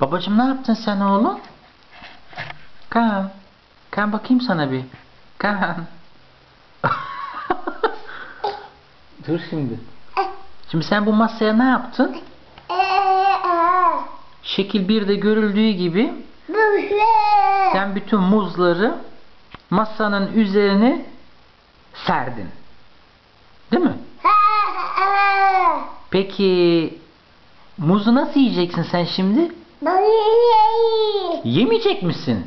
Babacım ne yaptın sen oğlum? Kaan. Kaan bakayım sana bir. Kaan. Dur şimdi. Şimdi sen bu masaya ne yaptın? Şekil 1'de görüldüğü gibi sen bütün muzları masanın üzerine serdin. Değil mi? Peki muzu nasıl yiyeceksin sen şimdi? Yemeyecek misin?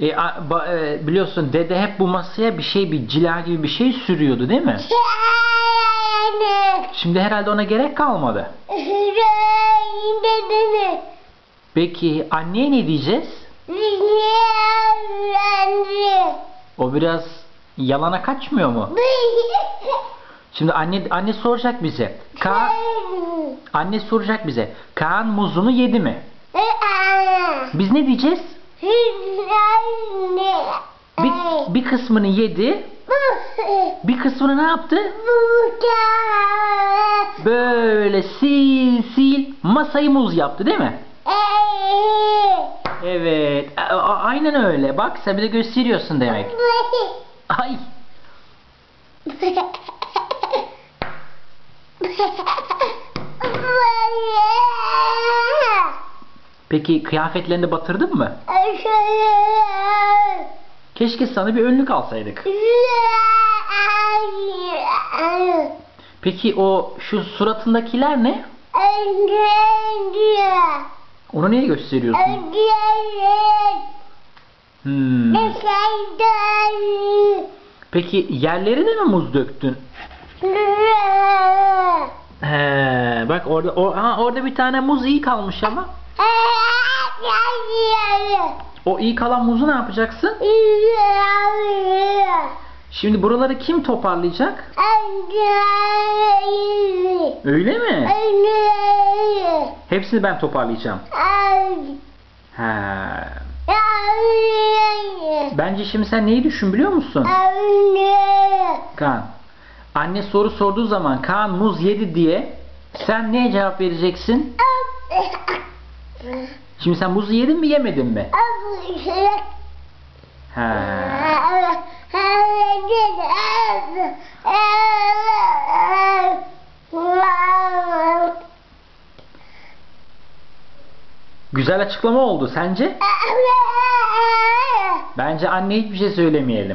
E, a- ba- e, biliyorsun dede hep bu masaya bir şey bir cila gibi bir şey sürüyordu değil mi? Şimdi herhalde ona gerek kalmadı. Peki anneye ne diyeceğiz? O biraz yalana kaçmıyor mu? Şimdi anne anne soracak bize. Kaan, anne soracak bize. Kaan muzunu yedi mi? Biz ne diyeceğiz? Bir, bir kısmını yedi. Bir kısmını ne yaptı? Böyle sil sil masayı muz yaptı değil mi? Evet. a- aynen öyle. Bak sen bir de gösteriyorsun demek. Ay. Peki kıyafetlerini batırdın mı? Keşke sana bir önlük alsaydık. Peki o şu suratındakiler ne? Onu niye gösteriyorsun? Hmm. Peki yerlerine mi muz döktün? He, bak orada o, ha, orada bir tane muz iyi kalmış ama. O iyi kalan muzu ne yapacaksın? Şimdi buraları kim toparlayacak? Öyle mi? Hepsini ben toparlayacağım. He. Bence şimdi sen neyi düşün biliyor musun? Kaan. Anne soru sorduğu zaman Kaan muz yedi diye sen neye cevap vereceksin? Şimdi sen muzu yedin mi yemedin mi? He. Güzel açıklama oldu sence? Bence anne hiçbir şey söylemeyelim.